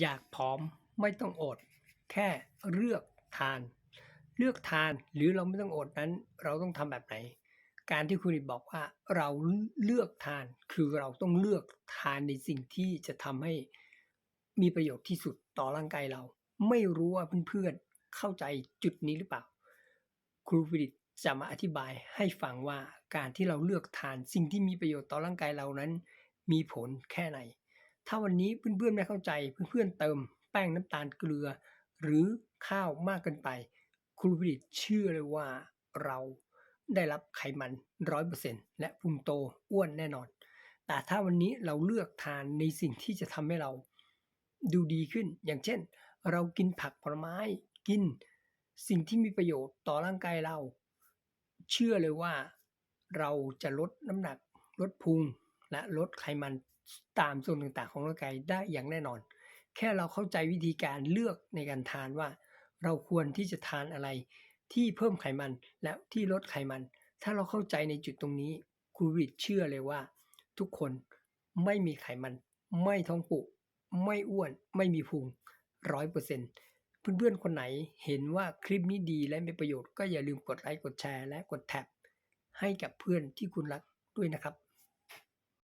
อยากผอมไม่ต้องอด แค่เลือกทาน เลือกทานหรือเราไม่ต้องอดนั้น เราต้องทำแบบไหน การที่คุณอิบอกว่าเราเลือกทานคือเราต้องเลือกทานในสิ่งที่จะทำให้มีประโยชน์ที่สุดต่อร่างกายเรา ไม่รู้ว่าเพื่อนๆเข้าใจจุดนี้หรือเปล่า ครูฟิดิตจะมาอธิบายให้ฟังว่าการที่เราเลือกทานสิ่งที่มีประโยชน์ต่อร่างกายเรานั้น มีผลแค่ไหน ถ้าวันนี้เพื่อนๆไม่เข้าใจเพื่อนๆเติมแป้งน้ำตาลเกลือ หรือข้าวมากเกินไป ครูฟิดิตเชื่อเลยว่าเราได้รับไขมันร้อยเปอร์เซ็นและพุงโตอ้วนแน่นอน แต่ถ้าวันนี้เราเลือกทานในสิ่งที่จะทำให้เราดูดีขึ้น อย่างเช่น เรากินผักผลไม้กินสิ่งที่มีประโยชน์ต่อร่างกายเรา เชื่อเลยว่าเราจะลดน้ำหนักลดพุง และลดไขมันตามส่วนต่างๆ ของร่างกายได้อย่างแน่นอน แค่เราเข้าใจวิธีการเลือกในการทานว่า เราควรที่จะทานอะไรที่เพิ่มไขมันและที่ลดไขมัน ถ้าเราเข้าใจในจุดตรงนี้ครูวิดเชื่อเลยว่า ทุกคนไม่มีไขมัน ไม่ท้องปุไม่อ้วน ไม่มีพุงร้อยเปอร์เซ็นต์เพื่อนๆ คนไหนเห็นว่าคลิปนี้ดีและมีประโยชน์ก็อย่าลืมกดไลค์กดแชร์และกดแท็บให้กับเพื่อนที่คุณรักด้วยนะครับ